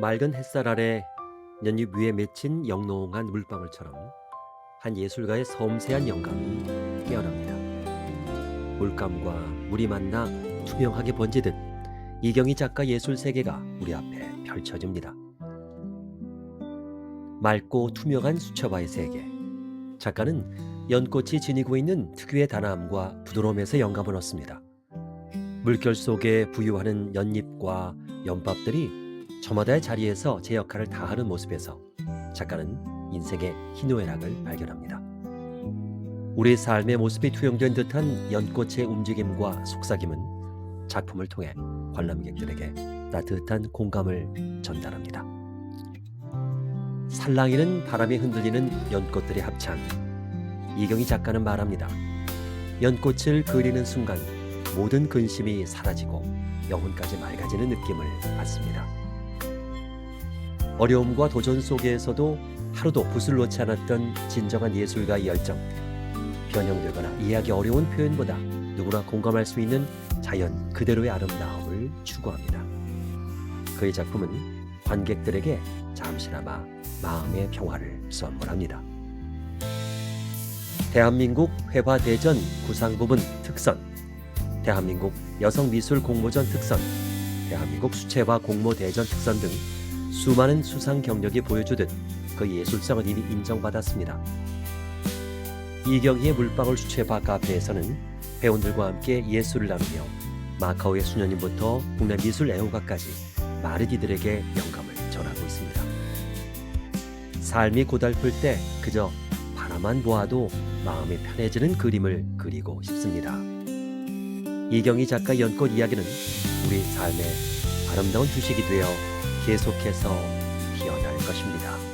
맑은 햇살 아래 연잎 위에 맺힌 영롱한 물방울처럼 한 예술가의 섬세한 영감이 깨어납니다. 물감과 물이 만나 투명하게 번지듯 이경희 작가 예술 세계가 우리 앞에 펼쳐집니다. 맑고 투명한 수채화의 세계. 작가는 연꽃이 지니고 있는 특유의 단아함과 부드러움에서 영감을 얻습니다. 물결 속에 부유하는 연잎과 연밥들이 저마다의 자리에서 제 역할을 다하는 모습에서 작가는 인생의 희노애락을 발견합니다. 우리 삶의 모습이 투영된 듯한 연꽃의 움직임과 속삭임은 작품을 통해 관람객들에게 따뜻한 공감을 전달합니다. 살랑이는 바람에 흔들리는 연꽃들의 합창. 이경희 작가는 말합니다. 연꽃을 그리는 순간 모든 근심이 사라지고 영혼까지 맑아지는 느낌을 받습니다. 어려움과 도전 속에서도 하루도 붓을 놓지 않았던 진정한 예술가의 열정. 변형되거나 이해하기 어려운 표현보다 누구나 공감할 수 있는 자연 그대로의 아름다움을 추구합니다. 그의 작품은 관객들에게 잠시나마 마음의 평화를 선물합니다. 대한민국 회화대전 구상부분 특선, 대한민국 여성미술 공모전 특선, 대한민국 수채화 공모대전 특선 등 수많은 수상 경력이 보여주듯 그 예술성은 이미 인정받았습니다. 이경희의 물방울 수채화 카페에서는 회원들과 함께 예술을 나누며 마카오의 수녀님부터 국내 미술 애호가까지 많은 이들에게 영감을 전하고 있습니다. 삶이 고달플 때 그저 바라만 보아도 마음이 편해지는 그림을 그리고 싶습니다. 이경희 작가 연꽃 이야기는 우리 삶의 아름다운 주식이 되어 계속해서 피어날 것입니다.